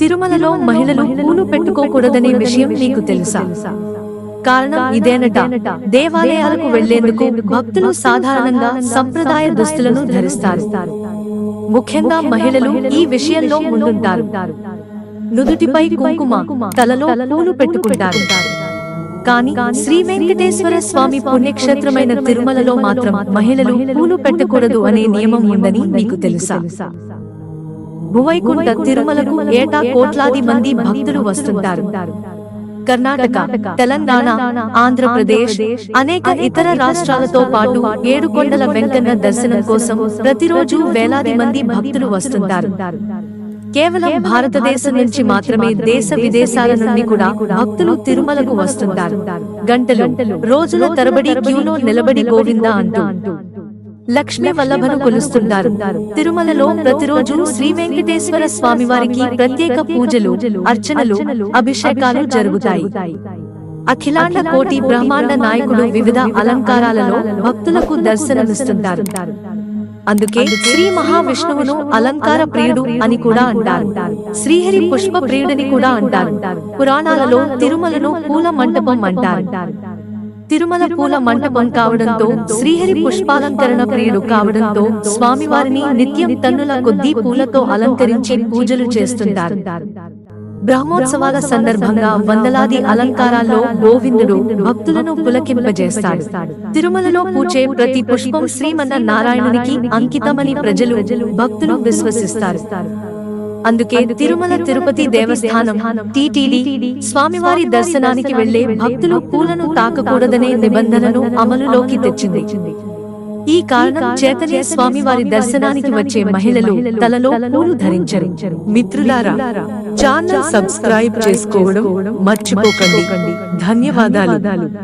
తిరుమలలో మహిళలు పూలు పెట్టుకోకూడదనే విషయం మీకు తెలుసా? కారణం ఇదేనట. దేవాలయాలకు వెళ్ళేందుకు భక్తులు సాధారణంగా సంప్రదాయ దుస్తులను ధరిస్తారు. ముఖ్యంగా మహిళలు ఈ విషయంలో ముందుంటారు. నుదుటిపై కుంకుమ తలలో పూలు పెట్టుకుంటారు. కానీ శ్రీ వెంకటేశ్వర స్వామి పుణ్యక్షేత్రమైన తిరుమలలో మాత్రం మహిళలు పూలు పెట్టకూడదు అనే నియమం ఉందని మీకు తెలుసా? భువైకుంఠ తిరుమలకు ఏటా కోట్లాది మంది భక్తులు వస్తుంటారు. కర్ణాటక తెలంగాణ ఆంధ్రప్రదేశ్ అనేక ఇతర రాష్ట్రాలతో పాటు ఏడుకొండల వెంకన్న దర్శనం కోసం ప్రతిరోజు వేలాది మంది భక్తులు వస్తుంటారు. కేవలం భారతదేశం నుంచి మాత్రమే దేశ విదేశాల నుండి కూడా భక్తులు తిరుమలకు వస్తుంటారు. గంటలు రోజుల తరబడి క్యూలో నిలబడి గోవిందా అంటూ. లక్ష్మీ వల్లభను కొలుస్తుంటారు తిరుమలలో ప్రతిరోజు శ్రీ వెంకటేశ్వర స్వామి వారికి ప్రత్యేక పూజలు అర్చనలు అభిషేకాలు జరుగుతాయి. అఖిలాండ కోటి బ్రహ్మాండ నాయకుడు వివిధ అలంకారాలలో భక్తులకు దర్శనమిస్తుంటారు. అందుకే శ్రీ మహావిష్ణువును అలంకార ప్రియుడు అని కూడా అంటారు. శ్రీహరి పుష్ప ప్రియుడని కూడా అంటారు. పురాణాలలో తిరుమలను పూల మంటపం అంటారు. తిరుమల పూల మంటపం కావడంతో శ్రీహరి పుష్పాలంకరణ ప్రియుడు కావడంతో స్వామివారిని నిత్యం తన్నుల కొద్దీ పూలతో అలంకరించి పూజలు చేస్తుంటారు. బ్రహ్మోత్సవాల సందర్భంగా వందలాది అలంకారాల్లో గోవిందుడు భక్తులను పులకింపజేస్తాడు. తిరుమలలో పూచే ప్రతి పుష్పం శ్రీమన్న నారాయణునికి అంకితమని ప్రజలు భక్తులు విశ్వసిస్తారు. అందుకే తిరుమల తిరుపతి దేవస్థానం టిటిడి స్వామివారి దర్శనానికి వెళ్ళే భక్తులు పూలను తాకకూడదనే నిబంధనను అమలులోకి తెచ్చింది. ఈ కారణం చేతనే స్వామివారి దర్శనానికి వచ్చే మహిళలు తలలో పూలు ధరించరు. మిత్రులారా ఛానల్ సబ్స్క్రైబ్ చేసుకోవడం మర్చిపోకండి. ధన్యవాదాలు.